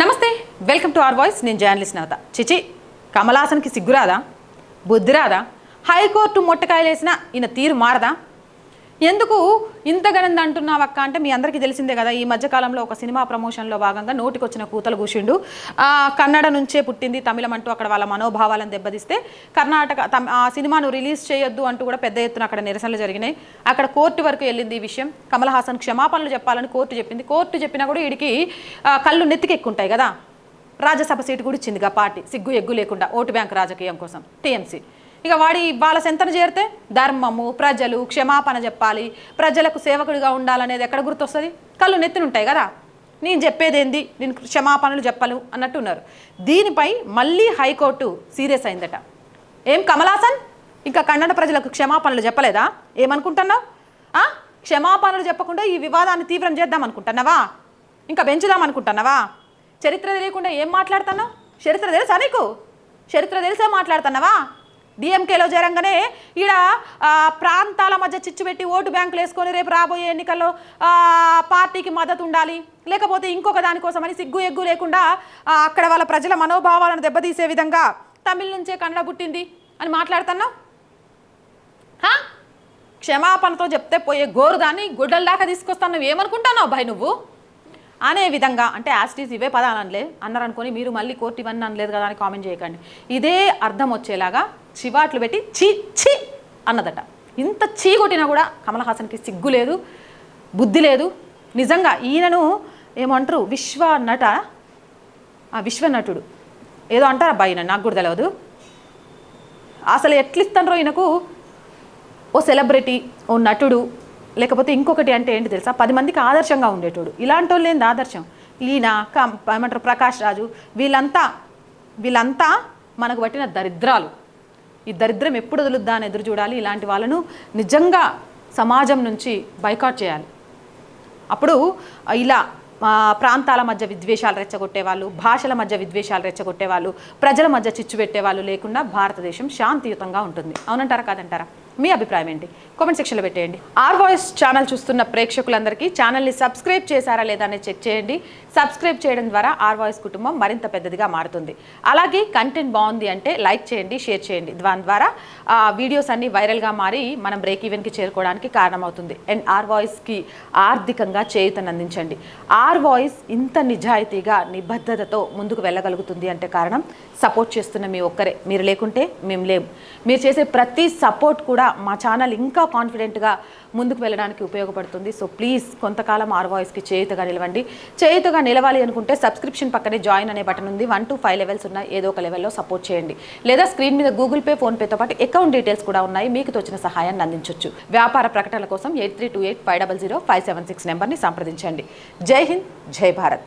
నమస్తే welcome to R voice. నేను journalist నవత. చిచి కమలాసన్కి సిగ్గురాదా బుద్ధిరాదా హైకోర్టు మొట్టకాయలేసిన ఈయన తీరు మారదా? ఎందుకు ఇంతగనంది అంటున్నావు అక్క? అంటే మీ అందరికీ తెలిసిందే కదా ఈ మధ్యకాలంలో ఒక సినిమా ప్రమోషన్లో భాగంగా నోటికొచ్చిన కూతలు కూసిండు కన్నడ నుంచే పుట్టింది తమిళం అంటూ అక్కడ వాళ్ళ మనోభావాలను దెబ్బతీస్తే కర్ణాటక ఆ సినిమాను రిలీజ్ చేయొద్దు అంటూ కూడా పెద్ద ఎత్తున అక్కడ నిరసనలు జరిగినాయి. అక్కడ కోర్టు వరకు వెళ్ళింది ఈ విషయం. కమల్ హాసన్ క్షమాపణలు చెప్పాలని కోర్టు చెప్పింది. కోర్టు చెప్పినా కూడా వీడికి కళ్ళు నెత్తికెక్కుంటాయి కదా. రాజ్యసభ సీటు కూడా ఇచ్చిందిగా పార్టీ. సిగ్గు ఎగ్గు లేకుండా ఓటు బ్యాంక్ రాజకీయం కోసం. టీఎంసీ. ఇక వాడి వాళ్ళ సెంతన చేరితే ధర్మము ప్రజలు క్షమాపణ చెప్పాలి. ప్రజలకు సేవకుడిగా ఉండాలనేది ఎక్కడ గుర్తొస్తుంది? కళ్ళు నెత్తినుంటాయి కదా. నేను చెప్పేదేంది? నేను క్షమాపణలు చెప్పలు అన్నట్టు ఉన్నారు. దీనిపై మళ్ళీ హైకోర్టు సీరియస్ అయిందట. ఏం కమలాసన్? ఇంకా కన్నడ ప్రజలకు క్షమాపణలు చెప్పలేదా? ఏమనుకుంటున్నావు? క్షమాపణలు చెప్పకుండా ఈ వివాదాన్ని తీవ్రం చేద్దాం అనుకుంటున్నావా? ఇంకా పెంచుదాం అనుకుంటున్నావా? చరిత్ర తెలియకుండా ఏం మాట్లాడుతున్నావు? చరిత్ర తెలుసా నీకు? చరిత్ర తెలిసే మాట్లాడుతున్నావా? డిఎంకేలో చేరంగానే ఈడ ప్రాంతాల మధ్య చిచ్చు పెట్టి ఓటు బ్యాంకులు వేసుకొని రేపు రాబోయే ఎన్నికల్లో పార్టీకి మద్దతు ఉండాలి. లేకపోతే ఇంకొక దానికోసమని సిగ్గు ఎగ్గు లేకుండా అక్కడ వాళ్ళ ప్రజల మనోభావాలను దెబ్బతీసే విధంగా తమిళ నుంచే కన్నడ పుట్టింది అని మాట్లాడుతున్నావు? క్షమాపణతో చెప్తే పోయే గోరు దాన్ని గుడ్డల దాకా తీసుకొస్తాను. నువ్వు ఏమనుకుంటున్నావు భయ్ నువ్వు? అనే విధంగా అంటే యాస్టీస్ ఇవే పదాలు అనలే అన్నారు అనుకొని మీరు మళ్ళీ కోర్టు ఇవన్నీ అనలేదు కదా అని కామెంట్ చేయకండి. ఇదే అర్థం వచ్చేలాగా చివాట్లు పెట్టి చీ చీ అన్నదట. ఇంత చీ కొట్టినా కూడా కమల్ హాసన్కి సిగ్గు లేదు బుద్ధి లేదు. నిజంగా ఈయనను ఏమంటారు విశ్వ నట ఆ విశ్వ నటుడు. ఏదో అంటారు అబ్బాయి నాకు కూడా తెలియదు అసలు ఎట్లిస్తానరో ఈయనకు ఓ సెలబ్రిటీ ఓ నటుడు లేకపోతే ఇంకొకటి అంటే ఏంటి తెలుసా? పది మందికి ఆదర్శంగా ఉండేటోడు. ఇలాంటి వాళ్ళు ఏంది ఆదర్శం? ఈయన కం ఏమంటారు ప్రకాష్ రాజు వీళ్ళంతా వీళ్ళంతా మనకు పట్టిన దరిద్రాలు. ఈ దరిద్రం ఎప్పుడు వదులుద్దా అని ఎదురు చూడాలి. ఇలాంటి వాళ్ళను నిజంగా సమాజం నుంచి బైకాట్ చేయాలి. అప్పుడు ఇలా ప్రాంతాల మధ్య విద్వేషాలు రెచ్చగొట్టేవాళ్ళు భాషల మధ్య విద్వేషాలు రెచ్చగొట్టేవాళ్ళు ప్రజల మధ్య చిచ్చు పెట్టేవాళ్ళు లేకుండా భారతదేశం శాంతియుతంగా ఉంటుంది. అవునంటారా కాదంటారా? మీ అభిప్రాయం ఏంటి? కామెంట్ సెక్షన్లో పెట్టేయండి. ఆర్ వాయిస్ ఛానల్ చూస్తున్న ప్రేక్షకులందరికీ ఛానల్ని సబ్స్క్రైబ్ చేశారా లేదా అనేది చెక్ చేయండి. సబ్స్క్రైబ్ చేయడం ద్వారా ఆర్ వాయిస్ కుటుంబం మరింత పెద్దదిగా మారుతుంది. అలాగే కంటెంట్ బాగుంది అంటే లైక్ చేయండి షేర్ చేయండి. దాని ద్వారా ఆ వీడియోస్ అన్నీ వైరల్గా మారి మనం బ్రేక్ ఈవెన్కి చేరుకోవడానికి కారణమవుతుంది. అండ్ ఆర్ వాయిస్కి ఆర్థికంగా చేయూతను అందించండి ఆర్ వాయిస్ ఇంత నిజాయితీగా నిబద్ధతతో ముందుకు వెళ్ళగలుగుతుంది అంటే కారణం సపోర్ట్ చేస్తున్న మీ ఒక్కరే. మీరు లేకుంటే మేము లేము మీరు చేసే ప్రతి సపోర్ట్ కూడా మా ఛానల్ ఇంకా కాన్ఫిడెంట్గా ముందుకు వెళ్ళడానికి ఉపయోగపడుతుంది. సో ప్లీజ్ కొంతకాలం ఆర్ వాయిస్కి చేయుతగా నిలవండి. చేయుతగా నిలవాలి అనుకుంటే సబ్స్క్రిప్షన్ పక్కనే జాయిన్ అనే బటన్ ఉంది. వన్ టు ఫైవ్ లెవెల్స్ ఉన్నాయి ఏదో ఒక లెవెల్లో సపోర్ట్ చేయండి. లేదా స్క్రీన్ మీద గూగుల్ పే ఫోన్పేతో పాటు అకౌంట్ డీటెయిల్స్ కూడా ఉన్నాయి. మీకు తోచిన సహాయాన్ని అందించవచ్చు వ్యాపార ప్రకటనల కోసం eight three two eight five double zero five seven six నెంబర్ని సంప్రదించండి. జై హింద్ జై భారత్.